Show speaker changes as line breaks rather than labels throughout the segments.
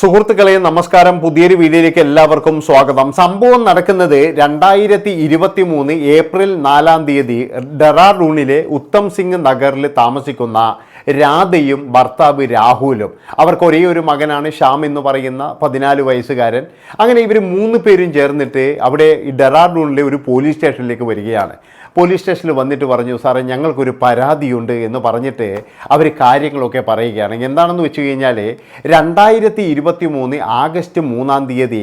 സുഹൃത്തുക്കളെ നമസ്കാരം. പുതിയൊരു വീഡിയോയിലേക്ക് എല്ലാവർക്കും സ്വാഗതം. സംഭവം നടക്കുന്നത് രണ്ടായിരത്തി ഇരുപത്തി മൂന്ന് ഏപ്രിൽ നാലാം തീയതി ഡെറാഡൂണിലെ ഉത്തം സിംഗ് നഗറിൽ താമസിക്കുന്ന രാധയും ഭർത്താവ് രാഹുലും. അവർക്ക് ഒരേ ഒരു മകനാണ് ശ്യാം എന്ന് പറയുന്ന പതിനാല് വയസ്സുകാരൻ. അങ്ങനെ ഇവർ മൂന്ന് പേരും ചേർന്നിട്ട് അവിടെ ഡെറാഡൂണിലെ ഒരു പോലീസ് സ്റ്റേഷനിലേക്ക് വരികയാണ്. പോലീസ് സ്റ്റേഷനിൽ വന്നിട്ട് പറഞ്ഞു സാറേ ഞങ്ങൾക്കൊരു പരാതിയുണ്ട് എന്ന് പറഞ്ഞിട്ട് അവർ കാര്യങ്ങളൊക്കെ പറയുകയാണ്. എന്താണെന്ന് വെച്ച് കഴിഞ്ഞാൽ രണ്ടായിരത്തി ഇരുപത്തി മൂന്ന് ആഗസ്റ്റ് മൂന്നാം തീയതി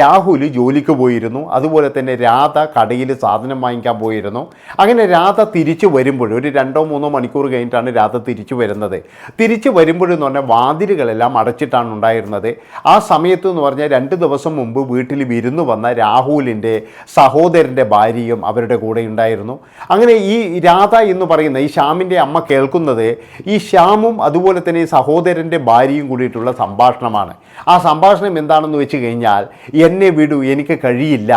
രാഹുൽ ജോലിക്ക് പോയിരുന്നു. അതുപോലെ തന്നെ രാധ കടയിൽ സാധനം വാങ്ങിക്കാൻ പോയിരുന്നു. അങ്ങനെ രാധ തിരിച്ചു വരുമ്പോൾ ഒരു രണ്ടോ മൂന്നോ മണിക്കൂർ കഴിഞ്ഞിട്ടാണ് രാധ തിരിച്ചു വരുന്നത്. തിരിച്ചു വരുമ്പോഴെന്ന് പറഞ്ഞാൽ വാതിലുകളെല്ലാം അടച്ചിട്ടാണ് ഉണ്ടായിരുന്നത്. ആ സമയത്ത് എന്ന് പറഞ്ഞാൽ രണ്ട് ദിവസം മുമ്പ് വീട്ടിൽ വിരുന്നു വന്ന രാഹുലിന്റെ സഹോദരന്റെ ഭാര്യയും അവരുടെ കൂടെ ഉണ്ടായിരുന്നു. അങ്ങനെ ഈ രാധ എന്ന് പറയുന്ന ഈ ശ്യാമിന്റെ അമ്മ കേൾക്കുന്നത് ഈ ശ്യാമും അതുപോലെ തന്നെ സഹോദരന്റെ ഭാര്യയും കൂടിയിട്ടുള്ള സംഭാഷണമാണ്. ആ സംഭാഷണം എന്താണെന്ന് വെച്ച് കഴിഞ്ഞാൽ എന്നെ വിടൂ എനിക്ക് കഴിയില്ല.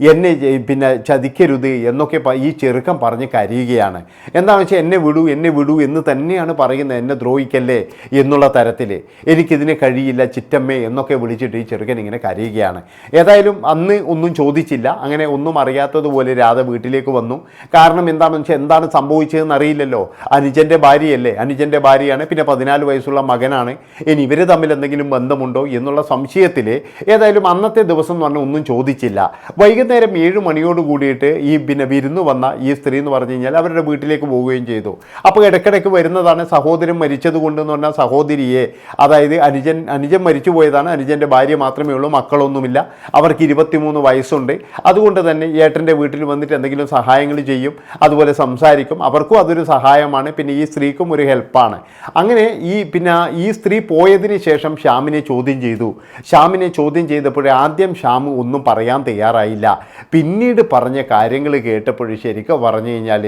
എന്നെ പിന്നെ ചതിക്കരുത് എന്നൊക്കെ ഈ ചെറുക്കം പറഞ്ഞ് കരയുകയാണ്. എന്താണെന്ന് വെച്ചാൽ എന്നെ വിടൂ എന്നെ വിടൂ എന്ന് തന്നെയാണ് പറയുന്നത് എന്നെ ദ്രോഹിക്കല്ലേ? എന്നുള്ള തരത്തിൽ എനിക്കിതിനെ കഴിയില്ല ചിറ്റമ്മേ എന്നൊക്കെ വിളിച്ചിട്ട് ഈ ചെറുക്കൻ ഇങ്ങനെ കരയുകയാണ്. ഏതായാലും അന്ന് ഒന്നും ചോദിച്ചില്ല. അങ്ങനെ ഒന്നും അറിയാത്തതുപോലെ രാധ വീട്ടിലേക്ക് വന്നു. കാരണം എന്താണെന്ന് വെച്ചാൽ എന്താണ് സംഭവിച്ചതെന്ന് അറിയില്ലല്ലോ. അനുജന്റെ ഭാര്യയല്ലേ? അനുജന്റെ ഭാര്യയാണ് പിന്നെ പതിനാല് വയസ്സുള്ള മകനാണ്. ഇനി ഇവർ തമ്മിൽ എന്തെങ്കിലും ബന്ധമുണ്ടോ എന്നുള്ള സംശയത്തിൽ ഏതായാലും അന്നത്തെ ദിവസം എന്ന് പറഞ്ഞാൽ ഒന്നും ചോദിച്ചില്ല. വൈകുന്നേരം ഏഴ് മണിയോട് കൂടിയിട്ട് ഈ പിന്നെ വിരുന്ന് വന്ന ഈ സ്ത്രീ എന്ന് പറഞ്ഞു കഴിഞ്ഞാൽ അവരുടെ വീട്ടിലേക്ക് പോവുകയും ചെയ്തു. അപ്പോൾ ഇടയ്ക്കിടയ്ക്ക് വരുന്നതാണ് സഹോദരൻ മരിച്ചത് കൊണ്ടെന്ന് പറഞ്ഞാൽ സഹോദരിയെ. അതായത് അനുജൻ അനുജൻ മരിച്ചു പോയതാണ്. അനുജന്റെ ഭാര്യ മാത്രമേ ഉള്ളൂ മക്കളൊന്നുമില്ല. അവർക്ക് ഇരുപത്തിമൂന്ന് വയസ്സുണ്ട്. അതുകൊണ്ട് തന്നെ ഏട്ടന്റെ വീട്ടിൽ വന്നിട്ട് എന്തെങ്കിലും സഹായങ്ങൾ ചെയ്യും അതുപോലെ സംസാരിക്കും. അവർക്കും അതൊരു സഹായമാണ്. പിന്നെ ഈ സ്ത്രീക്കും ഒരു ഹെൽപ്പാണ്. അങ്ങനെ ഈ പിന്നെ ഈ സ്ത്രീ പോയതിന് ശേഷം ശ്യാമിനെ ചോദ്യം ചെയ്തു. ശ്യാമിനെ ചോദ്യം ചെയ്തപ്പോഴേ ആദ്യം ശ്യാം ഒന്നും പറയാൻ തയ്യാറായില്ല. പിന്നീട് പറഞ്ഞ കാര്യങ്ങൾ കേട്ടപ്പോൾ ശരിക്കും പറഞ്ഞു കഴിഞ്ഞാൽ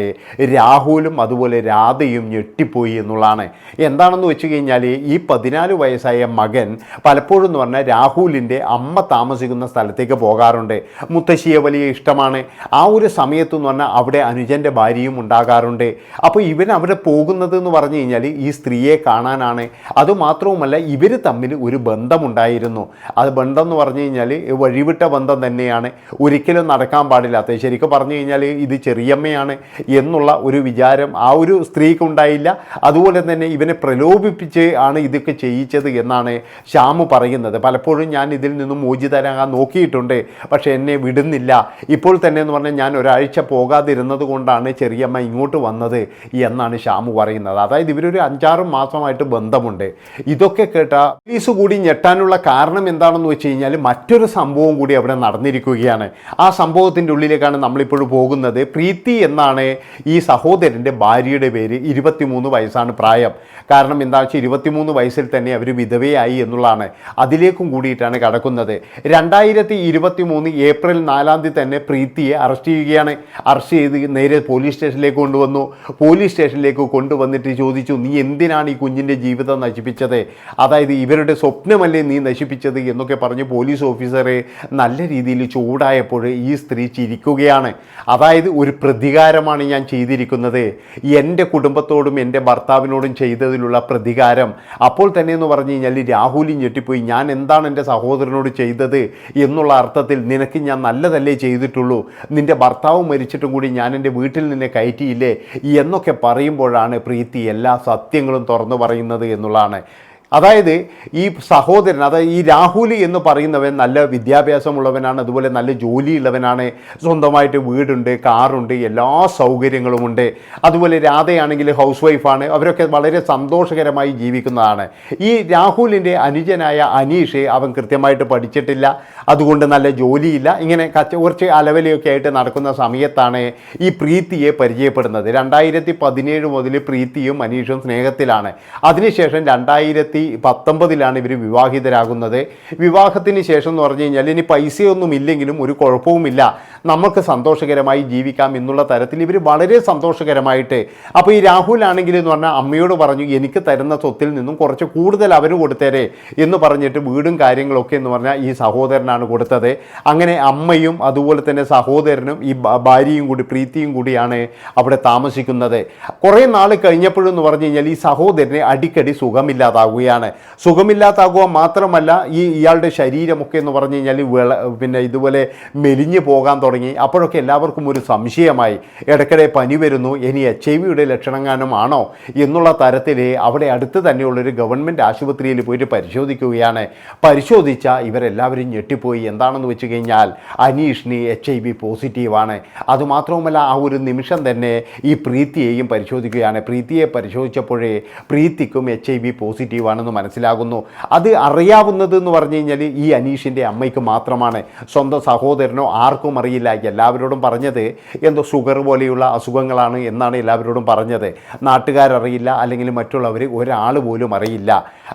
രാഹുലും അതുപോലെ രാധയും ഞെട്ടിപ്പോയി എന്നുള്ളതാണ്. എന്താണെന്ന് വെച്ച് കഴിഞ്ഞാൽ ഈ പതിനാല് വയസ്സായ മകൻ പലപ്പോഴും എന്ന് പറഞ്ഞാൽ രാഹുലിന്റെ അമ്മ താമസിക്കുന്ന സ്ഥലത്തേക്ക് പോകാറുണ്ട്. മുത്തശ്ശിയെ വലിയ ഇഷ്ടമാണ്. ആ ഒരു സമയത്ത് എന്ന് പറഞ്ഞാൽ അവിടെ അനുജന്റെ ഭാര്യയും ഉണ്ടാകാറുണ്ട്. അപ്പോൾ ഇവൻ അവിടെ പോകുന്നത് എന്ന് പറഞ്ഞു കഴിഞ്ഞാൽ ഈ സ്ത്രീയെ കാണാനാണ്. അതുമാത്രവുമല്ല ഇവർ തമ്മിൽ ഒരു ബന്ധമുണ്ടായിരുന്നു. അത് ബന്ധം എന്ന് പറഞ്ഞു കഴിഞ്ഞാൽ വഴിവിട്ട ബന്ധം തന്നെയാണ്. ഒരിക്കലും നടക്കാൻ പാടില്ലാത്ത ശരിക്കും പറഞ്ഞു കഴിഞ്ഞാൽ ഇത് ചെറിയമ്മയാണ് എന്നുള്ള ഒരു വിചാരം ആ ഒരു സ്ത്രീക്ക് ഉണ്ടായില്ല. അതുപോലെ തന്നെ ഇവനെ പ്രലോഭിപ്പിച്ച് ആണ് ഇതൊക്കെ ചെയ്യിച്ചത് എന്നാണ് ശ്യാമ് പറയുന്നത്. പലപ്പോഴും ഞാൻ ഇതിൽ നിന്നും മോചിതരാകാൻ നോക്കിയിട്ടുണ്ട് പക്ഷേ എന്നെ വിടുന്നില്ല. ഇപ്പോൾ തന്നെ എന്ന് പറഞ്ഞാൽ ഞാൻ ഒരാഴ്ച പോകാതിരുന്നത് കൊണ്ടാണ് ചെറിയമ്മ ഇങ്ങോട്ട് വന്നത് എന്നാണ് ശ്യാമു പറയുന്നത്. അതായത് ഇവരൊരു അഞ്ചാറ് മാസമായിട്ട് ബന്ധമുണ്ട്. ഇതൊക്കെ കേട്ട പോലീസ് കൂടി ഞെട്ടാനുള്ള കാരണം എന്താണെന്ന് വെച്ച് കഴിഞ്ഞാൽ മറ്റൊരു സംഭവം കൂടി അവിടെ നടന്നിരിക്കുകയാണ്. ആ സംഭവത്തിന്റെ ഉള്ളിലേക്കാണ് നമ്മളിപ്പോഴും പോകുന്നത്. പ്രീതി എന്നാണ് ഈ സഹോദരന്റെ ഭാര്യയുടെ പേര്. ഇരുപത്തിമൂന്ന് വയസ്സാണ് പ്രായം. കാരണം എന്താ വെച്ചാൽ ഇരുപത്തിമൂന്ന് വയസ്സിൽ തന്നെ അവർ വിധവയായി എന്നുള്ളതാണ്. അതിലേക്കും കൂടിയിട്ടാണ് കടക്കുന്നത്. രണ്ടായിരത്തി ഇരുപത്തി മൂന്ന് ഏപ്രിൽ നാലാം തീയതി തന്നെ പ്രീതിയെ അറസ്റ്റ് ചെയ്യുകയാണ്. അറസ്റ്റ് ചെയ്ത് നേരെ പോലീസ് സ്റ്റേഷനിലേക്ക് കൊണ്ടുവന്നു. പോലീസ് സ്റ്റേഷനിലേക്ക് കൊണ്ടുവന്നിട്ട് ചോദിച്ചു നീ എന്തിനാണ് ഈ കുഞ്ഞിന്റെ ജീവിതം നശിപ്പിച്ചത്? അതായത് ഇവരുടെ സ്വപ്നമല്ലേ നീ നശിപ്പിച്ചത്? എന്നൊക്കെ പറഞ്ഞ് പോലീസ് ഓഫീസറെ നല്ല രീതിയിൽ ചൂടായപ്പോൾ ഈ സ്ത്രീ ചിരിക്കുകയാണ്. അതായത് ഒരു പ്രതികാരമാണ് ഞാൻ ചെയ്തിരിക്കുന്നത്. എന്റെ കുടുംബത്തോടും എന്റെ ഭർത്താവിനോടും ചെയ്തതിലുള്ള പ്രതികാരം. അപ്പോൾ തന്നെ എന്ന് പറഞ്ഞു കഴിഞ്ഞാൽ രാഹുലി ഞെട്ടിപ്പോയി. ഞാൻ എന്താണ് എന്റെ സഹോദരനോട് ചെയ്തത് എന്നുള്ള അർത്ഥത്തിൽ നിനക്ക് ഞാൻ നല്ലതല്ലേ ചെയ്തിട്ടുള്ളൂ. നിന്റെ ഭർത്താവ് മരിച്ചിട്ടും കൂടി ഞാൻ എന്റെ വീട്ടിൽ നിന്നെ കയറ്റിയില്ലേ എന്നൊക്കെ പറയുമ്പോഴാണ് പ്രീതി എല്ലാ സത്യങ്ങളും തുറന്നു പറയുന്നത് എന്നുള്ളതാണ്. അതായത് ഈ സഹോദരൻ അതായത് ഈ രാഹുൽ എന്ന് പറയുന്നവൻ നല്ല വിദ്യാഭ്യാസമുള്ളവനാണ് അതുപോലെ നല്ല ജോലിയുള്ളവനാണ് സ്വന്തമായിട്ട് വീടുണ്ട് കാറുണ്ട് എല്ലാ സൗകര്യങ്ങളുമുണ്ട്. അതുപോലെ രാധയാണെങ്കിൽ ഹൗസ് വൈഫാണ് അവരൊക്കെ വളരെ സന്തോഷകരമായി ജീവിക്കുന്നതാണ്. ഈ രാഹുലിന്റെ അനുജനായ അനീഷ് അവൻ കൃത്യമായിട്ട് പഠിച്ചിട്ടില്ല അതുകൊണ്ട് നല്ല ജോലിയില്ല. ഇങ്ങനെ കച്ച കുറച്ച് അലവലയൊക്കെ ആയിട്ട് നടക്കുന്ന സമയത്താണ് ഈ പ്രീതിയെ പരിചയപ്പെടുന്നത്. രണ്ടായിരത്തി പതിനേഴ് മുതൽ പ്രീതിയും അനീഷും സ്നേഹത്തിലാണ്. അതിനുശേഷം രണ്ടായിരത്തി പത്തൊമ്പതിലാണ് ഇവർ വിവാഹിതരാകുന്നത്. വിവാഹത്തിന് ശേഷം എന്ന് പറഞ്ഞു കഴിഞ്ഞാൽ ഇനി പൈസയൊന്നും ഇല്ലെങ്കിലും ഒരു കുഴപ്പവുമില്ല. നമുക്ക് സന്തോഷകരമായി ജീവിക്കാം എന്നുള്ള തരത്തിൽ ഇവർ വളരെ സന്തോഷകരമായിട്ട്. അപ്പോൾ ഈ രാഹുൽ ആണെങ്കിൽ എന്ന് പറഞ്ഞാൽ അമ്മയോട് പറഞ്ഞു എനിക്ക് തരുന്ന സ്വത്തിൽ നിന്നും കുറച്ച് കൂടുതൽ അവന് കൊടുത്തേരെ എന്ന് പറഞ്ഞിട്ട് വീടും കാര്യങ്ങളൊക്കെ എന്ന് പറഞ്ഞാൽ ഈ സഹോദരനാണ് കൊടുത്തത്. അങ്ങനെ അമ്മയും അതുപോലെ തന്നെ സഹോദരനും ഈ ഭാര്യയും കൂടി പ്രീതിയും കൂടിയാണ് അവിടെ താമസിക്കുന്നത്. കുറേ നാൾ കഴിഞ്ഞപ്പോഴെന്ന് പറഞ്ഞു കഴിഞ്ഞാൽ ഈ സഹോദരനെ അടിക്കടി സുഖമില്ലാതാവുകയാണ്. സുഖമില്ലാതാവുകയാണ് സുഖമില്ലാത്താകുക മാത്രമല്ല ഈ ഇയാളുടെ ശരീരമൊക്കെ എന്ന് പറഞ്ഞു കഴിഞ്ഞാൽ വിള പിന്നെ ഇതുപോലെ മെലിഞ്ഞു പോകാൻ തുടങ്ങി. അപ്പോഴൊക്കെ എല്ലാവർക്കും ഒരു സംശയമായി. ഇടയ്ക്കിടെ പനി വരുന്നു. ഇനി എച്ച് ഐ വിയുടെ ലക്ഷണങ്ങാനും ആണോ എന്നുള്ള തരത്തിൽ അവിടെ അടുത്ത് തന്നെയുള്ളൊരു ഗവൺമെന്റ് ആശുപത്രിയിൽ പോയിട്ട് പരിശോധിക്കുകയാണ്. പരിശോധിച്ച ഇവരെല്ലാവരും ഞെട്ടിപ്പോയി. എന്താണെന്ന് വെച്ച് കഴിഞ്ഞാൽ അനീഷിന് എച്ച് ഐ വി പോസിറ്റീവാണ്. അതുമാത്രവുമല്ല ആ ഒരു നിമിഷം തന്നെ ഈ പ്രീതിയെയും പരിശോധിക്കുകയാണ്. പ്രീതിയെ പരിശോധിച്ചപ്പോഴേ പ്രീതിക്കും എച്ച് ഐ വി പോസിറ്റീവാണെന്ന് മനസ്സിലാകുന്നു. അത് അറിയാവുന്നത് എന്ന് പറഞ്ഞു കഴിഞ്ഞാൽ ഈ അനീഷിന്റെ അമ്മയ്ക്ക് മാത്രമാണ്. സ്വന്തം സഹോദരനോ ആർക്കും അറിയില്ല. എല്ലാവരോടും പറഞ്ഞത് എന്തോ ഷുഗർ പോലെയുള്ള അസുഖങ്ങളാണ് എന്നാണ് എല്ലാവരോടും പറഞ്ഞത്. നാട്ടുകാരറിയില്ല അല്ലെങ്കിൽ മറ്റുള്ളവർ ഒരാൾ പോലും അറിയില്ല.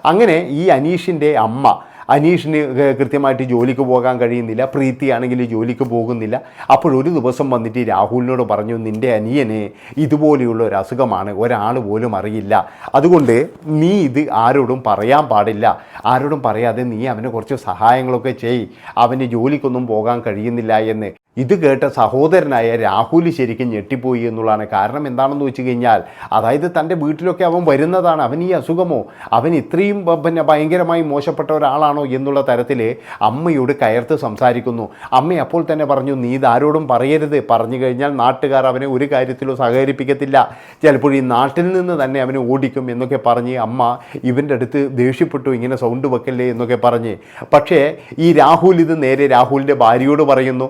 അങ്ങനെ ഈ അനീഷിന്റെ അമ്മ അനീഷിന് കൃത്യമായിട്ട് ജോലിക്ക് പോകാൻ കഴിയുന്നില്ല. പ്രീതിയാണെങ്കിൽ ജോലിക്ക് പോകുന്നില്ല. അപ്പോഴൊരു ദിവസം വന്നിട്ട് രാഹുലിനോട് പറഞ്ഞു നിന്റെ അനിയനെ ഇതുപോലെയുള്ള ഒരു അസുഖമാണ്. ഒരാൾ പോലും അറിയില്ല. അതുകൊണ്ട് നീ ഇത് ആരോടും പറയാൻ പാടില്ല. ആരോടും പറയാതെ നീ അവന് കുറച്ച് സഹായങ്ങളൊക്കെ ചെയ്. അവന് ജോലിക്കൊന്നും പോകാൻ കഴിയുന്നില്ല എന്ന്. ഇത് കേട്ട സഹോദരനായ രാഹുൽ ശരിക്കും ഞെട്ടിപ്പോയി എന്നുള്ളതാണ്. കാരണം എന്താണെന്ന് വെച്ച് കഴിഞ്ഞാൽ അതായത് തന്റെ വീട്ടിലൊക്കെ അവൻ വരുന്നതാണ്. അവൻ ഈ അസുഖമോ? അവൻ ഇത്രയും പിന്നെ ഭയങ്കരമായി മോശപ്പെട്ട ഒരാളാണോ എന്നുള്ള തരത്തിൽ അമ്മയോട് കയർത്ത് സംസാരിക്കുന്നു. അമ്മ അപ്പോൾ തന്നെ പറഞ്ഞു നീ ഇതാരോടും പറയരുത്. പറഞ്ഞു കഴിഞ്ഞാൽ നാട്ടുകാർ അവനെ ഒരു കാര്യത്തിലും സഹകരിപ്പിക്കത്തില്ല. ചിലപ്പോൾ ഈ നാട്ടിൽ നിന്ന് തന്നെ അവനെ ഓടിക്കും എന്നൊക്കെ പറഞ്ഞ് അമ്മ ഇവന്റെ അടുത്ത് ദേഷ്യപ്പെട്ടു. ഇങ്ങനെ സൗണ്ട് വെക്കല്ലേ? എന്നൊക്കെ പറഞ്ഞ്. പക്ഷേ ഈ രാഹുൽ ഇത് നേരെ രാഹുലിന്റെ ഭാര്യയോട് പറയുന്നു.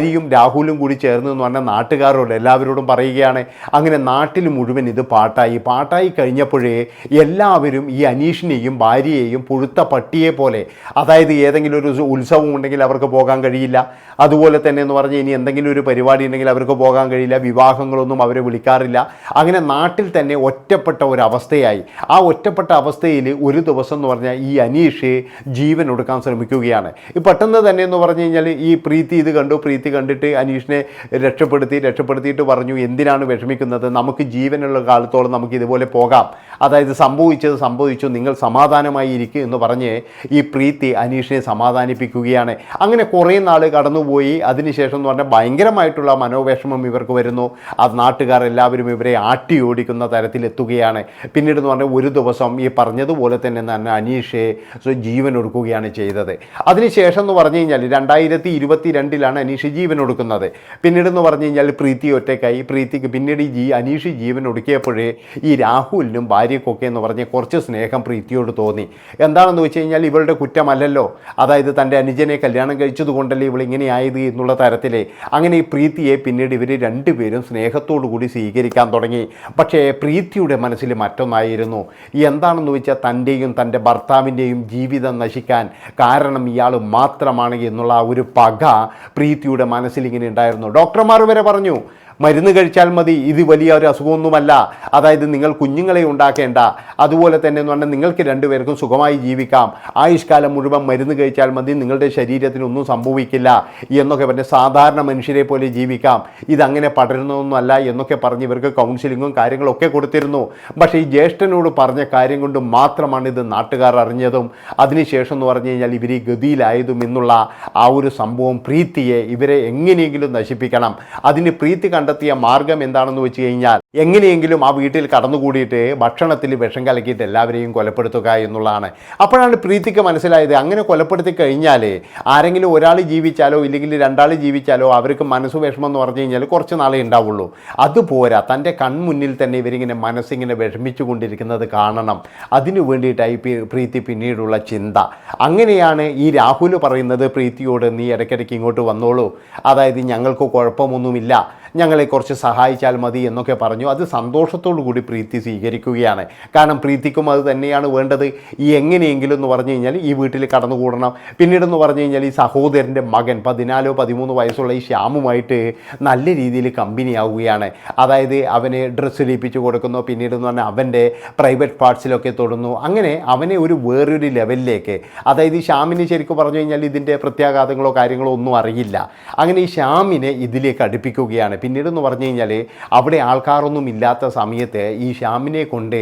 ഭാര്യയും രാഹുലും കൂടി ചേർന്ന് എന്ന് പറഞ്ഞാൽ നാട്ടുകാരോട് എല്ലാവരോടും പറയുകയാണ് അങ്ങനെ നാട്ടിൽ മുഴുവൻ ഇത് പാട്ടായി. പാട്ടായി കഴിഞ്ഞപ്പോഴേ എല്ലാവരും ഈ അനീഷിനെയും ഭാര്യയെയും പുഴുത്ത പട്ടിയെ പോലെ അതായത് ഏതെങ്കിലും ഒരു ഉത്സവം ഉണ്ടെങ്കിൽ അവർക്ക് പോകാൻ കഴിയില്ല. അതുപോലെ തന്നെ എന്ന് പറഞ്ഞാൽ ഇനി എന്തെങ്കിലും ഒരു പരിപാടി ഉണ്ടെങ്കിൽ അവർക്ക് പോകാൻ കഴിയില്ല. വിവാഹങ്ങളൊന്നും അവരെ വിളിക്കാറില്ല. അങ്ങനെ നാട്ടിൽ തന്നെ ഒറ്റപ്പെട്ട ഒരു അവസ്ഥയായി ആ ഒറ്റപ്പെട്ട അവസ്ഥയിൽ ഒരു ദിവസം എന്ന് പറഞ്ഞാൽ ഈ അനീഷ് ജീവൻ ഒടുക്കാൻ ശ്രമിക്കുകയാണ്. ഈ പെട്ടെന്ന് തന്നെ എന്ന് പറഞ്ഞു കഴിഞ്ഞാൽ ഈ പ്രീതി ഇത് കണ്ടു. പ്രീതി കണ്ടിട്ട് അനീഷിനെ രക്ഷപ്പെടുത്തി രക്ഷപ്പെടുത്തിയിട്ട് പറഞ്ഞു എന്തിനാണ് വിഷമിക്കുന്നത്? നമുക്ക് ജീവനുള്ള കാലത്തോളം നമുക്ക് ഇതുപോലെ പോകാം. അതായത് സംഭവിച്ചത് സംഭവിച്ചു നിങ്ങൾ സമാധാനമായി ഇരിക്കുക എന്ന് പറഞ്ഞ് ഈ പ്രീതി അനീഷിനെ സമാധാനിപ്പിക്കുകയാണ്. അങ്ങനെ കുറേ നാൾ കടന്നുപോയി. അതിനുശേഷം എന്ന് പറഞ്ഞാൽ ഭയങ്കരമായിട്ടുള്ള മനോവിഷമം ഇവർക്ക് വരുന്നു. അത് നാട്ടുകാർ എല്ലാവരും ഇവരെ ആട്ടി ഓടിക്കുന്ന തരത്തിലെത്തുകയാണ് പിന്നീട് എന്ന് പറഞ്ഞാൽ ഒരു ദിവസം ഈ പറഞ്ഞതുപോലെ തന്നെ തന്നെ അനീഷെ ജീവൻ ഒടുക്കുകയാണ് ചെയ്തത്. അതിനുശേഷം എന്ന് പറഞ്ഞു കഴിഞ്ഞാൽ രണ്ടായിരത്തി ഇരുപത്തി രണ്ടിലാണ് അനീഷ് ജീവൻ ഒടുക്കുന്നത്. പിന്നീട് എന്ന് പറഞ്ഞു കഴിഞ്ഞാൽ പ്രീതി ഒറ്റയ്ക്കായി. പ്രീതിക്ക് പിന്നീട് ഈ അനീഷ് ജീവൻ ഒടുക്കിയപ്പോഴേ ഈ രാഹുലിനും ഭാര്യയ്ക്കൊക്കെ എന്ന് പറഞ്ഞ് കുറച്ച് സ്നേഹം പ്രീതിയോട് തോന്നി. എന്താണെന്ന് വെച്ച് കഴിഞ്ഞാൽ ഇവളുടെ കുറ്റമല്ലല്ലോ. അതായത് തന്റെ അനുജനെ കല്യാണം കഴിച്ചത് കൊണ്ടല്ലേ ഇവൾ ഇങ്ങനെ ആയത് എന്നുള്ള തരത്തിലെ. അങ്ങനെ ഈ പ്രീതിയെ പിന്നീട് ഇവർ രണ്ടുപേരും സ്നേഹത്തോടു കൂടി സ്വീകരിക്കാൻ തുടങ്ങി. പക്ഷേ പ്രീതിയുടെ മനസ്സിൽ മറ്റൊന്നായിരുന്നു. എന്താണെന്ന് വെച്ചാൽ തന്റെയും തന്റെ ഭർത്താവിന്റെയും ജീവിതം നശിക്കാൻ കാരണം ഇയാൾ മാത്രമാണ് എന്നുള്ള ഒരു പക പ്രീതിയുടെ മനസ്സിൽ ഇങ്ങനെ ഉണ്ടായിരുന്നു. ഡോക്ടർമാർ വരെ പറഞ്ഞു മരുന്ന് കഴിച്ചാൽ മതി. ഇത് വലിയ ഒരു അസുഖമൊന്നുമല്ല. അതായത് നിങ്ങൾ കുഞ്ഞുങ്ങളെ ഉണ്ടാക്കേണ്ട. അതുപോലെ തന്നെ എന്ന് പറഞ്ഞാൽ നിങ്ങൾക്ക് രണ്ടുപേർക്കും സുഖമായി ജീവിക്കാം. ആയുഷ്കാലം മുഴുവൻ മരുന്ന് കഴിച്ചാൽ മതി. നിങ്ങളുടെ ശരീരത്തിന് ഒന്നും സംഭവിക്കില്ല എന്നൊക്കെ പറഞ്ഞ് സാധാരണ മനുഷ്യരെ പോലെ ജീവിക്കാം. ഇതങ്ങനെ പടരുന്നതൊന്നുമല്ല എന്നൊക്കെ പറഞ്ഞ് ഇവർക്ക് കൗൺസിലിങ്ങും കാര്യങ്ങളൊക്കെ കൊടുത്തിരുന്നു. പക്ഷേ ഈ ജ്യേഷ്ഠനോട് പറഞ്ഞ കാര്യം കൊണ്ട് മാത്രമാണ് ഇത് നാട്ടുകാർ അറിഞ്ഞതും. അതിനുശേഷം എന്ന് പറഞ്ഞു കഴിഞ്ഞാൽ ഇവർ ഈ ഗതിയിലായതും എന്നുള്ള ആ ഒരു സംഭവം പ്രീതിയെ ഇവരെ എങ്ങനെയെങ്കിലും നശിപ്പിക്കണം. അതിന് പ്രീതി കണ്ടെത്തിയ മാർഗം എന്താണെന്ന് വെച്ച് കഴിഞ്ഞാൽ എങ്ങനെയെങ്കിലും ആ വീട്ടിൽ കടന്നുകൂടിയിട്ട് ഭക്ഷണത്തിൽ വിഷം കലക്കിയിട്ട് എല്ലാവരെയും കൊലപ്പെടുത്തുക എന്നുള്ളതാണ്. അപ്പോഴാണ് പ്രീതിക്ക് മനസ്സിലായത് അങ്ങനെ കൊലപ്പെടുത്തി കഴിഞ്ഞാൽ ആരെങ്കിലും ഒരാൾ ജീവിച്ചാലോ ഇല്ലെങ്കിൽ രണ്ടാൾ ജീവിച്ചാലോ അവർക്ക് മനസ്സ് വിഷമം എന്ന് പറഞ്ഞു കഴിഞ്ഞാൽ കുറച്ച് നാളേ ഉണ്ടാവുള്ളൂ. അതുപോരാ തന്റെ കൺമുന്നിൽ തന്നെ ഇവരിങ്ങനെ മനസ്സിങ്ങനെ വിഷമിച്ചു കൊണ്ടിരിക്കുന്നത് കാണണം. അതിനു വേണ്ടിയിട്ടായി പ്രീതി പിന്നീടുള്ള ചിന്ത. അങ്ങനെയാണ് ഈ രാഹുൽ പറയുന്നത് പ്രീതിയോട് നീ ഇടയ്ക്കിടയ്ക്ക് ഇങ്ങോട്ട് വന്നോളൂ. അതായത് ഞങ്ങൾക്ക് കുഴപ്പമൊന്നുമില്ല. ഞങ്ങളെ കുറച്ച് സഹായിച്ചാൽ മതി എന്നൊക്കെ പറഞ്ഞു അത് സന്തോഷത്തോടു കൂടി പ്രീതി സ്വീകരിക്കുകയാണ്. കാരണം പ്രീതിക്കും അത് തന്നെയാണ് വേണ്ടത്. ഈ എങ്ങനെയെങ്കിലും എന്ന് പറഞ്ഞു കഴിഞ്ഞാൽ ഈ വീട്ടിൽ കടന്നുകൂടണം. പിന്നീടെന്ന് പറഞ്ഞു കഴിഞ്ഞാൽ ഈ സഹോദരന്റെ മകൻ പതിനാലോ പതിമൂന്ന് വയസ്സുള്ള ഈ ശ്യാമുമായിട്ട് നല്ല രീതിയിൽ കമ്പനി ആവുകയാണ് അതായത് അവനെ ഡ്രസ്സ് ലയിപ്പിച്ച് കൊടുക്കുന്നു പിന്നീട് എന്ന് പറഞ്ഞാൽ അവന്റെ പ്രൈവറ്റ് പാർട്സിലൊക്കെ തൊടുന്നു. അങ്ങനെ അവനെ ഒരു വേറൊരു ലെവലിലേക്ക് അതായത് ഈ ശ്യാമിന് ശരിക്കും പറഞ്ഞു കഴിഞ്ഞാൽ ഇതിന്റെ പ്രത്യാഘാതങ്ങളോ കാര്യങ്ങളോ ഒന്നും അറിയില്ല. അങ്ങനെ ഈ ശ്യാമിനെ ഇതിലേക്ക് അടുപ്പിക്കുകയാണ്. പിന്നീട് എന്ന് പറഞ്ഞു കഴിഞ്ഞാൽ അവിടെ ആൾക്കാർ വേറൊന്നും ഇല്ലാത്ത സമയത്ത് ഈ ശ്യാമിനെ കൊണ്ട്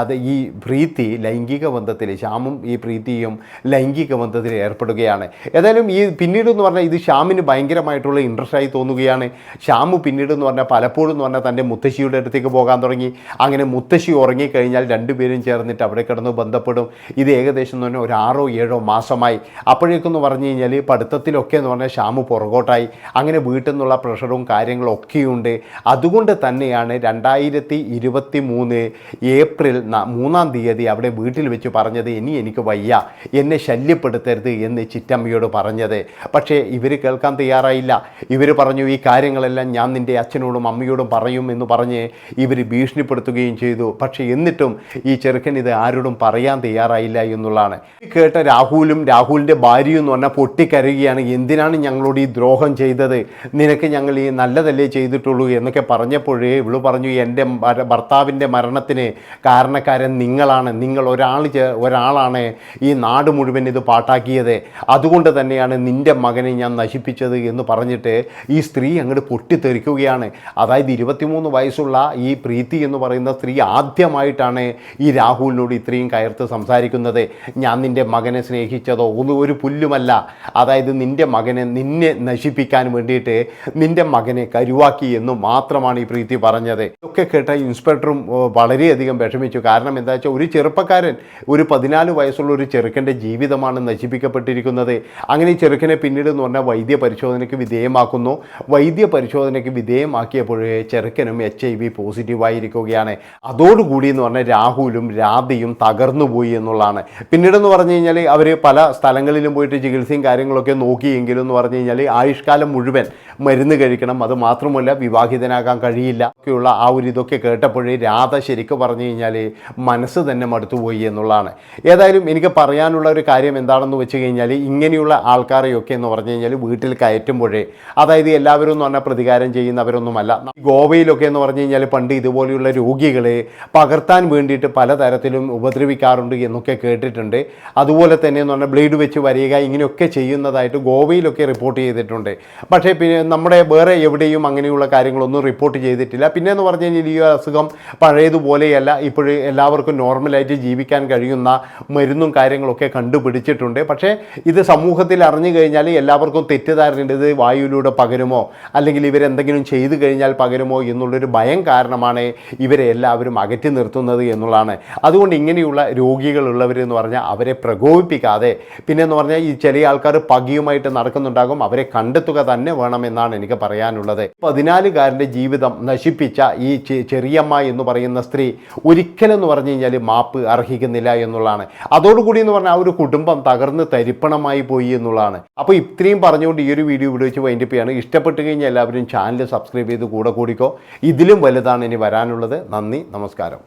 അത് ഈ പ്രീതി ലൈംഗിക ബന്ധത്തിൽ ശ്യാമും ഈ പ്രീതിയും ലൈംഗിക ബന്ധത്തിൽ ഏർപ്പെടുകയാണ്. ഏതായാലും ഈ പിന്നീട് എന്ന് പറഞ്ഞാൽ ഇത് ശ്യാമിന് ഭയങ്കരമായിട്ടുള്ള ഇൻട്രസ്റ്റ് ആയി തോന്നുകയാണ്. ശ്യാമു പിന്നീട് എന്ന് പറഞ്ഞാൽ പലപ്പോഴും എന്ന് പറഞ്ഞാൽ തന്റെ മുത്തശ്ശിയുടെ അടുത്തേക്ക് പോകാൻ തുടങ്ങി. അങ്ങനെ മുത്തശ്ശി ഉറങ്ങിക്കഴിഞ്ഞാൽ രണ്ടുപേരും ചേർന്നിട്ട് അവിടെ കിടന്ന് ബന്ധപ്പെടും. ഇത് ഏകദേശം പറഞ്ഞാൽ ഒരു ആറോ ഏഴോ മാസമായി. അപ്പോഴേക്കെന്ന് പറഞ്ഞു കഴിഞ്ഞാൽ പഠിത്തത്തിലൊക്കെ എന്ന് പറഞ്ഞാൽ ശ്യാമു പുറകോട്ടായി. അങ്ങനെ വീട്ടിൽ നിന്നുള്ള പ്രഷറും കാര്യങ്ങളൊക്കെയുണ്ട് അതുകൊണ്ട് തന്നെയാണ് രണ്ടായിരത്തി ഇരുപത്തി മൂന്ന് ഏപ്രിൽ മൂന്നാം തീയതി അവിടെ വീട്ടിൽ വെച്ച് പറഞ്ഞത് ഇനി എനിക്ക് വയ്യ എന്നെ ശല്യപ്പെടുത്തരുത് എന്ന് ചിറ്റമ്മയോട് പറഞ്ഞത്. പക്ഷേ ഇവർ കേൾക്കാൻ തയ്യാറായില്ല. ഇവർ പറഞ്ഞു ഈ കാര്യങ്ങളെല്ലാം ഞാൻ നിന്റെ അച്ഛനോടും അമ്മയോടും പറയും എന്ന് പറഞ്ഞ് ഇവർ ഭീഷണിപ്പെടുത്തുകയും ചെയ്തു. പക്ഷേ എന്നിട്ടും ഈ ചെറുക്കൻ ഇത് ആരോടും പറയാൻ തയ്യാറായില്ല എന്നുള്ളതാണ്. കേട്ട രാഹുലും രാഹുലിന്റെ ഭാര്യയും എന്ന് പറഞ്ഞാൽ പൊട്ടിക്കരയുകയാണ്. എന്തിനാണ് ഞങ്ങളോട് ഈ ദ്രോഹം ചെയ്തത്? നിനക്ക് ഞങ്ങൾ ഈ നല്ലതല്ലേ ചെയ്തിട്ടുള്ളൂ എന്നൊക്കെ പറഞ്ഞപ്പോഴേ പറഞ്ഞു എന്റെ ഭർത്താവിന്റെ മരണത്തിന് കാരണക്കാരൻ നിങ്ങളാണ്. നിങ്ങൾ ഒരാൾ ഒരാളാണ് ഈ നാട് മുഴുവൻ ഇത് പാട്ടാക്കിയത്. അതുകൊണ്ട് തന്നെയാണ് നിന്റെ മകനെ ഞാൻ നശിപ്പിച്ചത് എന്ന് പറഞ്ഞിട്ട് ഈ സ്ത്രീ അങ്ങോട്ട് പൊട്ടിത്തെറിക്കുകയാണ്. അതായത് ഇരുപത്തിമൂന്ന് വയസ്സുള്ള ഈ പ്രീതി എന്ന് പറയുന്ന സ്ത്രീ ആദ്യമായിട്ടാണ് ഈ രാഹുലിനോട് ഇത്രയും കയർത്ത് സംസാരിക്കുന്നത്. ഞാൻ നിന്റെ മകനെ സ്നേഹിച്ചതോ? ഒന്നും ഒരു പുല്ലുമല്ല. അതായത് നിന്റെ മകനെ നിന്നെ നശിപ്പിക്കാൻ വേണ്ടിയിട്ട് നിന്റെ മകനെ കരുവാക്കി എന്ന് മാത്രമാണ് ഈ പ്രീതി പറഞ്ഞത്. ഇതൊക്കെ കേട്ട ഇൻസ്പെക്ടറും വളരെയധികം വിഷമിച്ചു. കാരണം എന്താ വെച്ചാൽ ഒരു ചെറുപ്പക്കാരൻ ഒരു പതിനാല് വയസ്സുള്ള ഒരു ചെറുക്കന്റെ ജീവിതമാണ് നശിപ്പിക്കപ്പെട്ടിരിക്കുന്നത്. അങ്ങനെ ചെറുക്കനെ പിന്നീട് എന്ന് പറഞ്ഞാൽ വൈദ്യ പരിശോധനയ്ക്ക് വിധേയമാക്കുന്നു. വൈദ്യ പരിശോധനയ്ക്ക് വിധേയമാക്കിയപ്പോഴേ ചെറുക്കനും എച്ച് ഐ വി പോസിറ്റീവായിരിക്കുകയാണ്. അതോടുകൂടി എന്ന് പറഞ്ഞാൽ രാഹുലും രാധയും തകർന്നുപോയി എന്നുള്ളതാണ്. പിന്നീടെന്ന് പറഞ്ഞു കഴിഞ്ഞാൽ അവർ പല സ്ഥലങ്ങളിലും പോയിട്ട് ചികിത്സയും കാര്യങ്ങളൊക്കെ നോക്കിയെങ്കിലും എന്ന് പറഞ്ഞു കഴിഞ്ഞാൽ ആയുഷ്കാലം മുഴുവൻ മരുന്ന് കഴിക്കണം. അത് മാത്രമല്ല വിവാഹിതനാകാൻ കഴിയില്ല. ഒക്കെയുള്ള ആ ഒരു ഇതൊക്കെ കേട്ടപ്പോഴേ രാധ ശരിക്കും പറഞ്ഞു കഴിഞ്ഞാൽ മനസ്സ് തന്നെ മടുത്തുപോയി എന്നുള്ളതാണ്. ഏതായാലും എനിക്ക് പറയാനുള്ള ഒരു കാര്യം എന്താണെന്ന് വെച്ച് കഴിഞ്ഞാൽ ഇങ്ങനെയുള്ള ആൾക്കാരെയൊക്കെ എന്ന് പറഞ്ഞു കഴിഞ്ഞാൽ വീട്ടിൽ കയറ്റുമ്പോഴേ അതായത് എല്ലാവരും എന്ന് പറഞ്ഞാൽ പ്രതികാരം ചെയ്യുന്നവരൊന്നുമല്ല. ഗോവയിലൊക്കെ എന്ന് പറഞ്ഞു കഴിഞ്ഞാൽ പണ്ട് ഇതുപോലെയുള്ള രോഗികളെ പകർത്താൻ വേണ്ടിയിട്ട് പലതരത്തിലും ഉപദ്രവിക്കാറുണ്ട് എന്നൊക്കെ കേട്ടിട്ടുണ്ട്. അതുപോലെ തന്നെ എന്ന് പറഞ്ഞാൽ ബ്ലേഡ് വെച്ച് വരിക ഇങ്ങനെയൊക്കെ ചെയ്യുന്നതായിട്ട് ഗോവയിലൊക്കെ റിപ്പോർട്ട് ചെയ്തിട്ടുണ്ട്. പക്ഷേ പിന്നെ നമ്മുടെ വേറെ എവിടെയും അങ്ങനെയുള്ള കാര്യങ്ങളൊന്നും റിപ്പോർട്ട് ചെയ്തിട്ടില്ല. പിന്നെ എന്ന് പറഞ്ഞു കഴിഞ്ഞാൽ ഈ അസുഖം പഴയതുപോലെയല്ല. ഇപ്പോഴും എല്ലാവർക്കും നോർമലായിട്ട് ജീവിക്കാൻ കഴിയുന്ന മരുന്നും കാര്യങ്ങളൊക്കെ കണ്ടുപിടിച്ചിട്ടുണ്ട്. പക്ഷേ ഇത് സമൂഹത്തിൽ അറിഞ്ഞു കഴിഞ്ഞാൽ എല്ലാവർക്കും തെറ്റിദ്ധാരണയുണ്ട്. ഇത് വായുവിലൂടെ പകരുമോ? അല്ലെങ്കിൽ ഇവരെന്തെങ്കിലും ചെയ്തു കഴിഞ്ഞാൽ പകരുമോ എന്നുള്ളൊരു ഭയം കാരണമാണ് ഇവരെ എല്ലാവരും അകറ്റി നിർത്തുന്നത് എന്നുള്ളതാണ്. അതുകൊണ്ട് ഇങ്ങനെയുള്ള രോഗികളുള്ളവരെന്ന് പറഞ്ഞാൽ അവരെ പ്രകോപിപ്പിക്കാതെ പിന്നെ എന്ന് പറഞ്ഞാൽ ഈ ചില ആൾക്കാർ പകിയുമായിട്ട് നടക്കുന്നുണ്ടാകും. അവരെ കണ്ടെത്തുക തന്നെ വേണമെന്നാണ് എനിക്ക് പറയാനുള്ളത്. പതിനാലുകാരന്റെ ജീവിതം നശിപ്പിച്ച ഈ ചെറിയമ്മ എന്ന് പറയുന്ന സ്ത്രീ ഒരിക്കലെന്ന് പറഞ്ഞു കഴിഞ്ഞാൽ മാപ്പ് അർഹിക്കുന്നില്ല എന്നുള്ളതാണ്. അതോടുകൂടി എന്ന് പറഞ്ഞാൽ ആ ഒരു കുടുംബം തകർന്ന് തരിപ്പണമായി പോയി എന്നുള്ളതാണ്. അപ്പോൾ ഇത്രയും പറഞ്ഞുകൊണ്ട് ഈ ഒരു വീഡിയോ ഇവിടെ വെച്ച് വൈൻഡിപ്പിയാണ് ഇഷ്ടപ്പെട്ട് കഴിഞ്ഞാൽ എല്ലാവരും ചാനൽ സബ്സ്ക്രൈബ് ചെയ്ത് കൂടെ കൂടിക്കോ. ഇതിലും വലുതാണ് ഇനി വരാനുള്ളത്. നന്ദി നമസ്കാരം.